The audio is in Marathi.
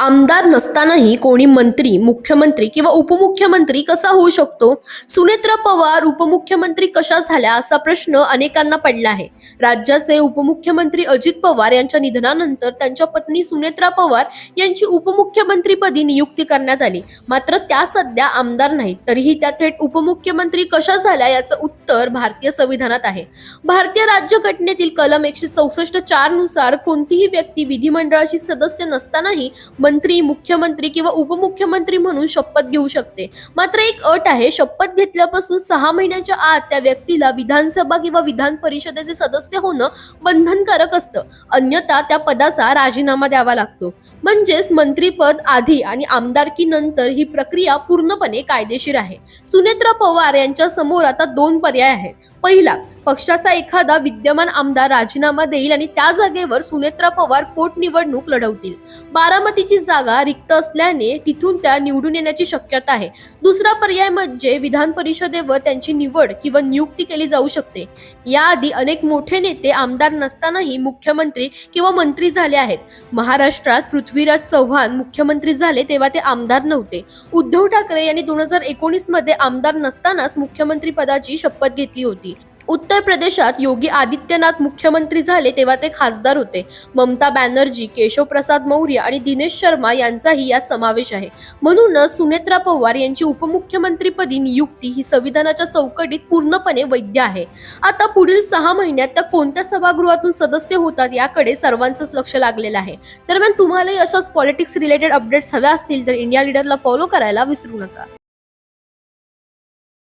आमदार नसतानाही कोणी मंत्री मुख्यमंत्री किंवा उपमुख्यमंत्री कसा होऊ शकतो? सुनेत्रा पवार उपमुख्यमंत्री कशा झाल्या असा प्रश्न अनेकांना पडला आहे. राज्याचे उपमुख्यमंत्री अजित पवार यांच्या निधनानंतर त्यांच्या पत्नी सुनेत्रा पवार यांची उपमुख्यमंत्रीपदी नियुक्ती करण्यात आली. मात्र त्या सध्या आमदार नाहीत. तरीही त्या थेट उपमुख्यमंत्री कशा झाल्या याचं उत्तर भारतीय संविधानात आहे. भारतीय राज्यघटनेतील कलम एकशे चौसष्ट चारनुसार कोणतीही व्यक्ती विधिमंडळाची सदस्य नसतानाही मंत्री मुख्यमंत्री किंवा उपमुख्यमंत्री म्हणून शपथ घेऊ शकते. मात्र एक अट आहे शपथ घेतल्यापासून सहा महिन्याच्या आत त्या व्यक्तीला विधानसभा किंवा विधान परिषदेचे सदस्य होणं बंधनकारक असतं. अन्यथा त्या पदाचा राजीनामा द्यावा लागतो. म्हणजेच मंत्रीपद आधी आणि आमदारकी नंतर ही प्रक्रिया पूर्णपणे कायदेशीर आहे. सुनेत्रा पवार यांच्या समोर आता दोन पर्याय आहेत. पहिला पक्षाचा एखादा विद्यमान आमदार राजीनामा देईल आणि त्या जागेवर सुनेत्रा पवार पोटनिवडणूक लढवतील. बारामतीची जागा रिक्त असल्याने तिथून त्या निवडून येण्याची शक्यता आहे. दुसरा पर्याय म्हणजे विधान परिषदेवर त्यांची निवड किंवा नियुक्ती केली जाऊ शकते. याआधी अनेक मोठे नेते आमदार नसतानाही मुख्यमंत्री किंवा मंत्री झाले आहेत. महाराष्ट्रात पृथ्वीराज चव्हाण मुख्यमंत्री झाले तेव्हा ते आमदार नव्हते. उद्धव ठाकरे यांनी दोन हजार एकोणीसमध्ये आमदार नसतानाच मुख्यमंत्री पदाची शपथ घेतली होती. उत्तर प्रदेशात योगी आदित्यनाथ मुख्यमंत्री झाले तेव्हा ते खासदार होते. ममता बॅनर्जी केशव प्रसाद मौर्य आणि दिनेश शर्मा यांचाही यात समावेश आहे. म्हणूनच सुनेत्रा पवार यांची उपमुख्यमंत्रीपदी नियुक्ती ही संविधानाच्या चौकटीत पूर्णपणे वैध आहे. आता पुढील सहा महिन्यात त्या कोणत्या सभागृहातून सदस्य होतात याकडे सर्वांचंच लक्ष लागलेलं आहे. दरम्यान तुम्हालाही अशाच पॉलिटिक्स रिलेटेड अपडेट्स हव्या असतील तर इंडिया लीडरला फॉलो करायला विसरू नका.